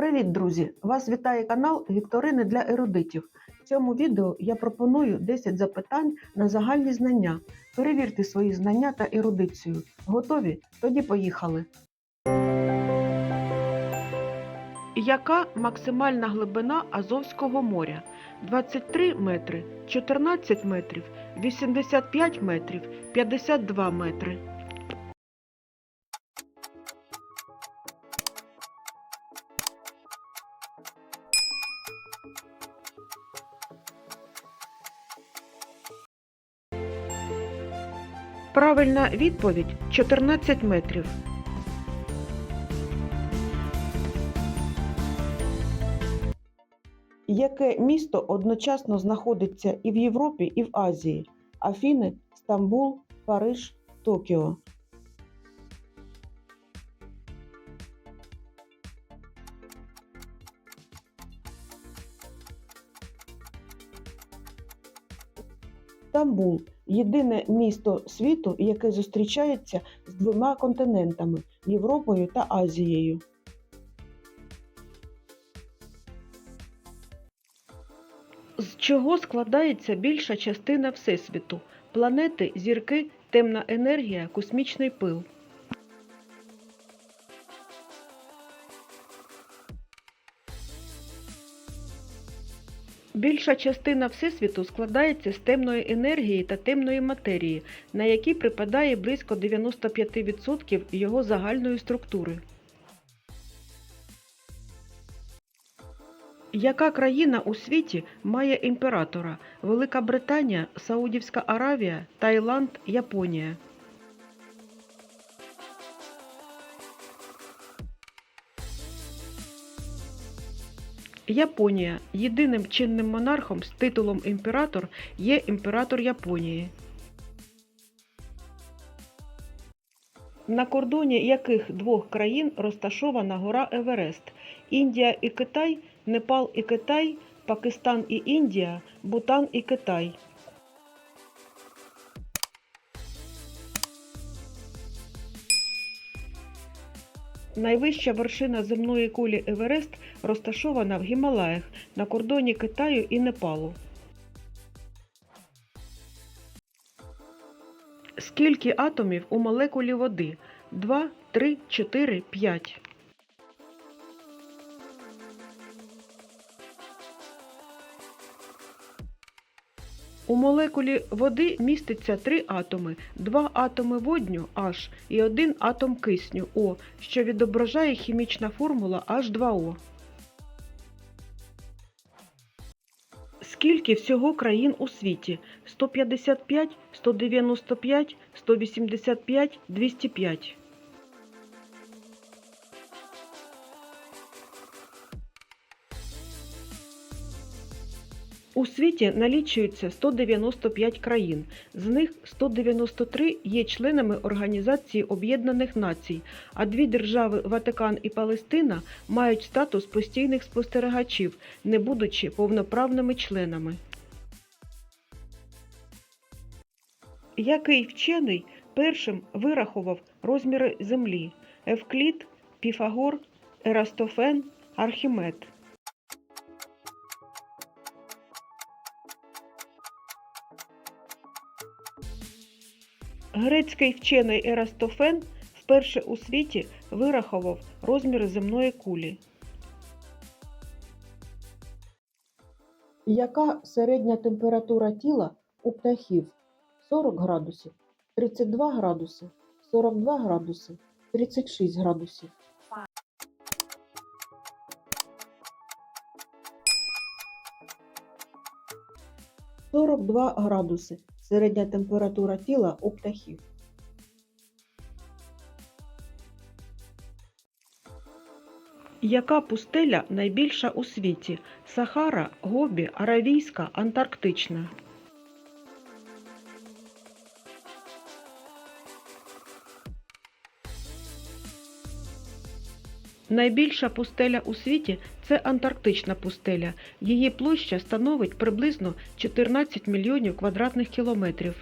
Привіт, друзі! Вас вітає канал Вікторини для ерудитів. В цьому відео я пропоную 10 запитань на загальні знання. Перевірте свої знання та ерудицію. Готові? Тоді поїхали. Яка максимальна глибина Азовського моря? 23 метри, 14 метрів, 85 метрів, 52 метри. Правильна відповідь 14 метрів. Яке місто одночасно знаходиться і в Європі, і в Азії? Афіни, Стамбул, Париж, Токіо. Стамбул єдине місто світу, яке зустрічається з двома континентами Європою та Азією. З чого складається більша частина Всесвіту? Планети, зірки, темна енергія, космічний пил. Більша частина Всесвіту складається з темної енергії та темної матерії, на які припадає близько 95% його загальної структури. Яка країна у світі має імператора? Велика Британія, Саудівська Аравія, Таїланд, Японія. Японія. Єдиним чинним монархом з титулом імператор є імператор Японії. На кордоні яких двох країн розташована гора Еверест? Індія і Китай, Непал і Китай, Пакистан і Індія, Бутан і Китай. Найвища вершина земної кулі Еверест розташована в Гімалаях на кордоні Китаю і Непалу. Скільки атомів у молекулі води? 2, 3, 4, 5. У молекулі води міститься три атоми, два атоми водню H і один атом кисню О, що відображає хімічна формула H2O. Скільки всього країн у світі? 155, 195, 185, 205. У світі налічується 195 країн, з них 193 є членами Організації Об'єднаних Націй, а дві держави Ватикан і Палестина мають статус постійних спостерігачів, не будучи повноправними членами. Який вчений першим вирахував розміри Землі? Евклід, Піфагор, Ерастофен, Архімед. Грецький вчений Ерастофен вперше у світі вирахував розміри земної кулі. Яка середня температура тіла у птахів? 40 градусів, 32 градуси, 42 градуси, 36 градусів. Сорок два градуси середня температура тіла у птахів. Яка пустеля найбільша у світі? Сахара, Гобі, Аравійська, Антарктична. Найбільша пустеля у світі це Антарктична пустеля. Її площа становить приблизно 14 мільйонів квадратних кілометрів.